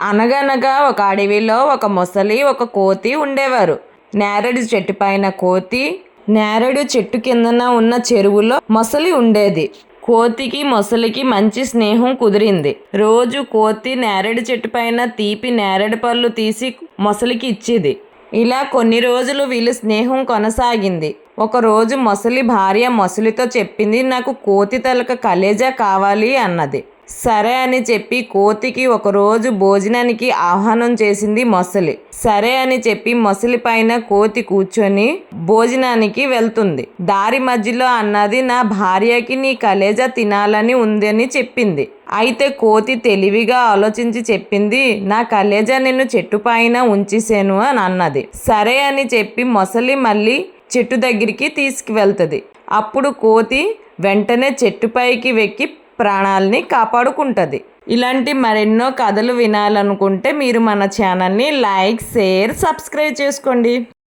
అనగనగా ఒక అడవిలో ఒక మొసలి ఒక కోతి ఉండేవారు. నేరడు చెట్టు పైన కోతి నేరేడు చెట్టు కిందన ఉన్న చెరువులో మొసలి ఉండేది. కోతికి మొసలికి మంచి స్నేహం కుదిరింది. రోజు కోతి నేరడు చెట్టు పైన తీపి నేరడు పళ్ళు తీసి మొసలికి ఇచ్చేది. ఇలా కొన్ని రోజులు వీళ్ళ స్నేహం కొనసాగింది. ఒకరోజు మొసలి భార్య మొసలితో చెప్పింది నాకు కోతి తలక కలేజా కావాలి అన్నది. సరే అని చెప్పి కోతికి ఒకరోజు భోజనానికి ఆహ్వానం చేసింది మొసలి. సరే అని చెప్పి మొసలి పైన కోతి కూర్చొని భోజనానికి వెళ్తుంది. దారి మధ్యలో అన్నది నా భార్యకి నీ కలేజా తినాలని ఉందని చెప్పింది. అయితే కోతి తెలివిగా ఆలోచించి చెప్పింది నా కలేజా నిన్ను చెట్టు పైన ఉంచేసాను అని అన్నది. సరే అని చెప్పి మొసలి మళ్ళీ చెట్టు దగ్గరికి తీసుకువెళ్తుంది. అప్పుడు కోతి వెంటనే చెట్టుపైకి వెక్కి ప్రాణాలని కాపాడుకుంటుంది. ఇలాంటి మరెన్నో కథలు వినాలనుకుంటే మీరు మన ఛానల్ని లైక్ షేర్ సబ్స్క్రైబ్ చేసుకోండి.